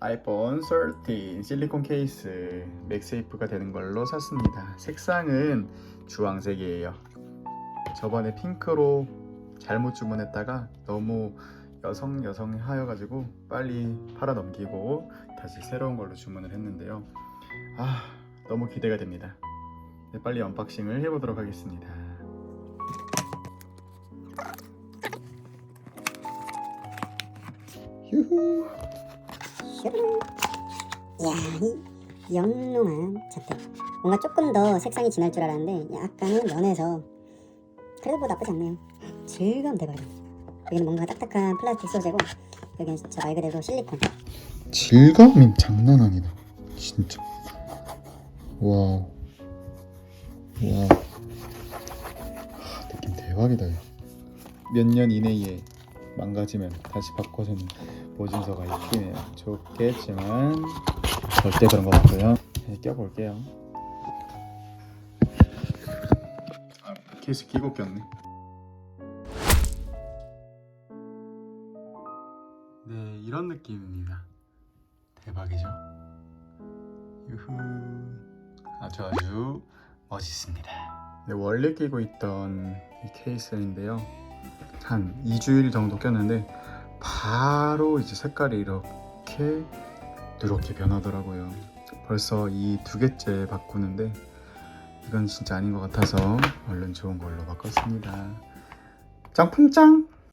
아이폰 13 실리콘 케이스 맥세이프가 되는 걸로 샀습니다. 색상은 주황색이에요. 저번에 핑크로 잘못 주문했다가 너무 여성 여성 하여가지고 빨리 팔아 넘기고 다시 새로운 걸로 주문을 했는데요. 아 너무 기대가 됩니다. 네, 빨리 언박싱을 해보도록 하겠습니다. 유후. 이야 이 영롱한 자태 뭔가 조금 더 색상이 진할 줄 알았는데 약간은 연해서 그래도 뭐 나쁘지 않네요 질감 대박이야 여기는 뭔가 딱딱한 플라스틱 소재고 여기는 진짜 말 그대로 실리콘 질감이 장난 아니다. 진짜. 와우. 하, 느낌 대박이다. 몇 년 이내에 망가지면 다시 바꿔주는 보증서가 있긴 해요. 좋겠지만 절대 그런 거 같고요. 네, 껴볼게요. 아, 케이스 끼고 꼈네. 네, 이런 느낌입니다. 대박이죠? 유후 아주 아주 멋있습니다. 네, 원래 끼고 있던 이 케이스인데요. 한 2주일 정도 꼈는데 바로 이제 색깔이 이렇게 누렇게 변하더라고요. 벌써 이 두 개째 바꾸는데 이건 진짜 아닌 것 같아서 얼른 좋은 걸로 바꿨습니다. 짱풍짱!